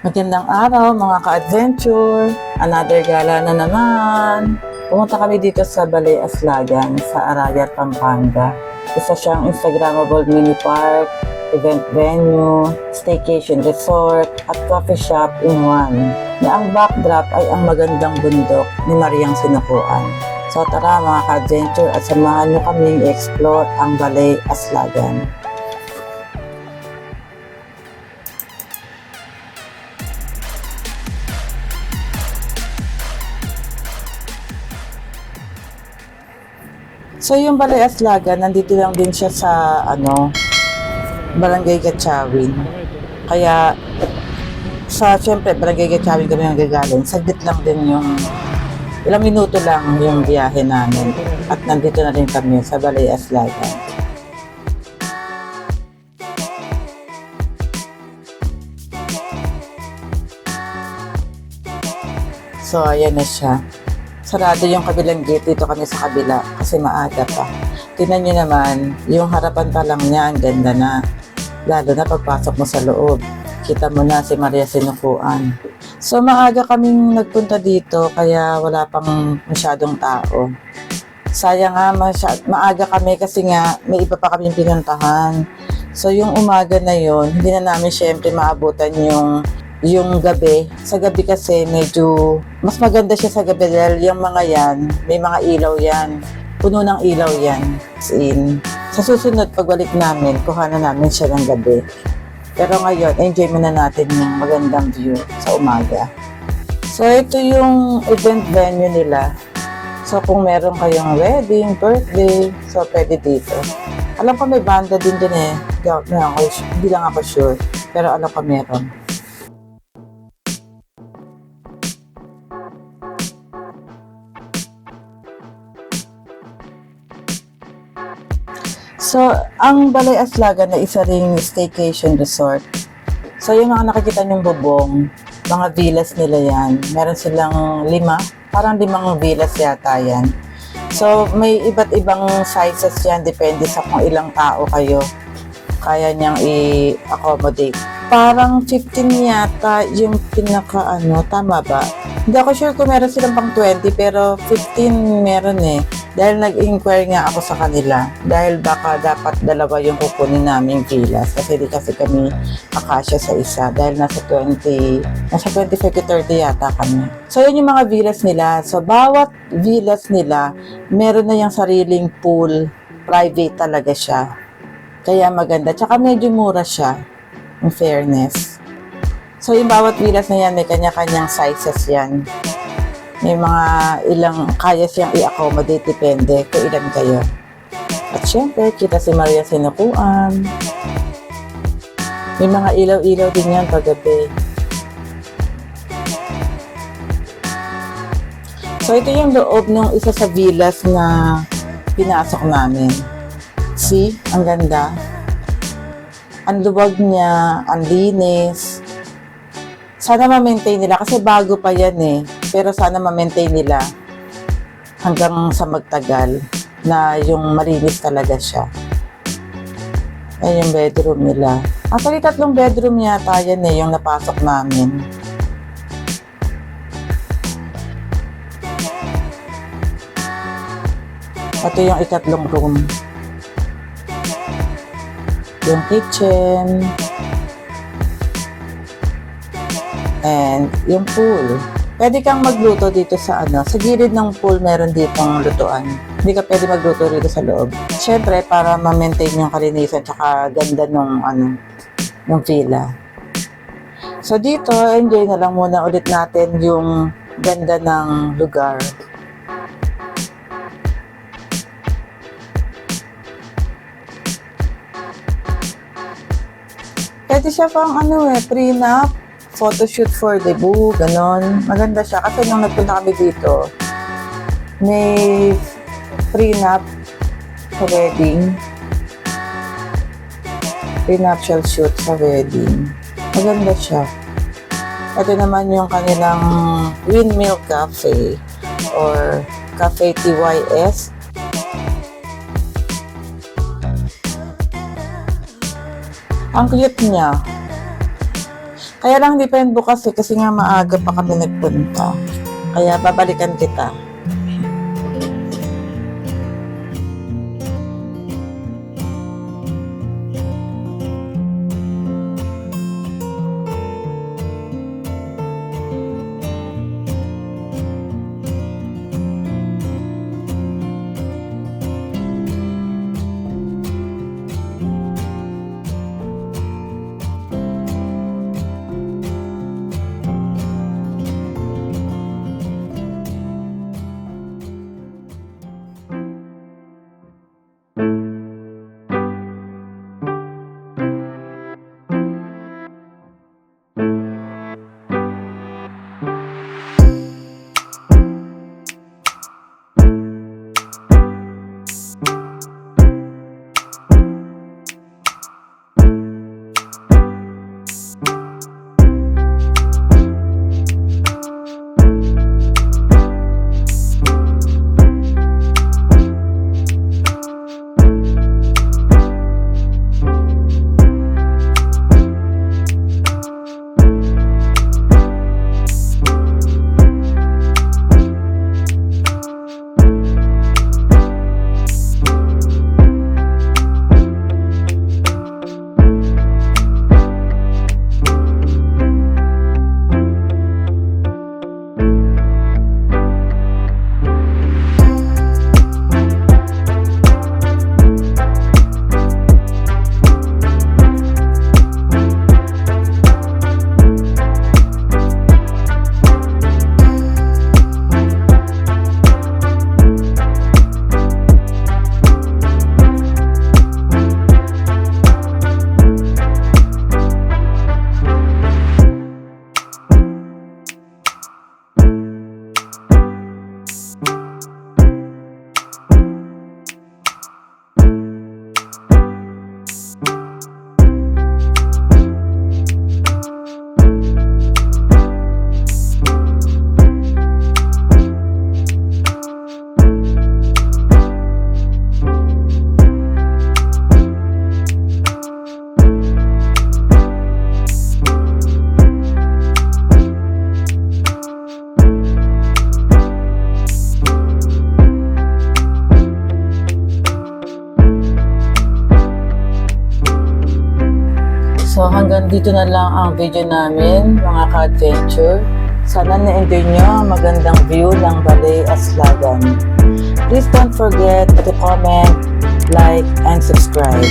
Magandang araw mga ka-adventure. Another gala na naman. Pumunta kami dito sa Balay Aslagan sa Arayat, Pampanga. Isa siyang Instagrammable mini park, event venue, staycation resort, at coffee shop in one. Na ang backdrop ay ang magandang bundok ni Mariang Sinukuan. So tara mga ka-adventure at samahan niyo kaming explore ang Balay Aslagan. So yung Balay Aslagan, nandito lang din siya sa ano, Barangay Gatchawin. Kaya sa syempre Barangay Gatchawin kami ang gagaling. Saglit lang din yung ilang minuto lang yung biyahe namin. At nandito na rin kami sa Balay Aslagan. So, ayan na siya. Sarado yung kabilang gate dito kami sa kabila kasi maaga pa. Tingnan nyo naman, yung harapan pa lang niya, ang ganda na. Lalo na pagpasok mo sa loob. Kita mo na si Maria Sinukuan. So maaga kaming nagpunta dito kaya wala pang masyadong tao. Sayang nga, masya- maaga kami kasi nga may iba pa kaming pinuntahan. So yung umaga na yon hindi na namin syempre maabutan yung yung gabi. Sa gabi kasi medyo mas maganda siya sa gabi dahil yung mga yan, may mga ilaw yan. Puno ng ilaw yan. As in, sa susunod pagbalik namin, kuha na namin siya ng gabi. Pero ngayon, enjoy muna natin yung magandang view sa umaga. So ito yung event venue nila. So kung meron kayong wedding, birthday, so pwede dito. Alam ko may banda din din eh. Hindi lang ako sure. Pero alam ko meron. So, ang Balay Aslagan na isa ring staycation resort. So, yung mga nakikita niyong bubong, mga villas nila yan. Meron silang lima, parang limang villas yata yan. So, may iba't ibang sizes yan, depende sa kung ilang tao kayo kaya niyang i-accommodate. Parang 15 yata yung pinaka ano, tama ba? Hindi ako sure kung meron silang pang 20 pero 15 meron eh. Dahil nag-inquire nga ako sa kanila. Dahil baka dapat dalawa yung kukunin naming villas. Kasi di kasi kami akasya sa isa. Dahil nasa 20, nasa 25 to 30 yata kami. So yun yung mga villas nila. So bawat villas nila, meron na yung sariling pool. Private talaga siya. Kaya maganda. Tsaka medyo mura siya. In fairness. So yung bawat villas na yan, may kanya-kanyang sizes yan. May mga ilang kaya siyang i-accommodate, depende kung ilan kayo. At syempre, kita si Maria Sinukuan. May mga ilaw-ilaw din yan paggabi. So ito yung loob ng isa sa villas na pinasok namin. See, ang ganda. Ang luwag niya, ang linis. Sana ma-maintain nila kasi bago pa yan eh. Pero sana ma-maintain nila hanggang sa magtagal na yung malinis talaga siya. Ayan yung bedroom nila. Actually, tatlong bedroom yata yan eh, yung napasok namin. Ito yung ikatlong room. Yung kitchen. And yung pool. Pwede kang magluto dito sa ano, sa gilid ng pool meron ditong lutuan. Hindi ka pwede magluto dito sa loob. Siyempre, para ma-maintain yung kalinisan tsaka ganda nung ano, ng villa. So dito, enjoy na lang muna ulit natin yung ganda ng lugar. Pwede siya pang ano eh, prenup, photoshoot for debut, ganon. Maganda siya. Kasi nung nagpunta kami dito, may prenup sa wedding. Prenuptial shoot sa wedding. Maganda siya. Ito naman yung kanilang Windmill Cafe or Cafe TYS. Ang cute niya. Kaya lang hindi bukas eh, kasi nga maaga pa kami nagpunta. Kaya babalikan kita. So hanggang dito na lang ang video namin, mga ka-adventure. Sana na-enjoy nyo ang magandang view ng Balay Aslagan. Please don't forget to comment, like, and subscribe.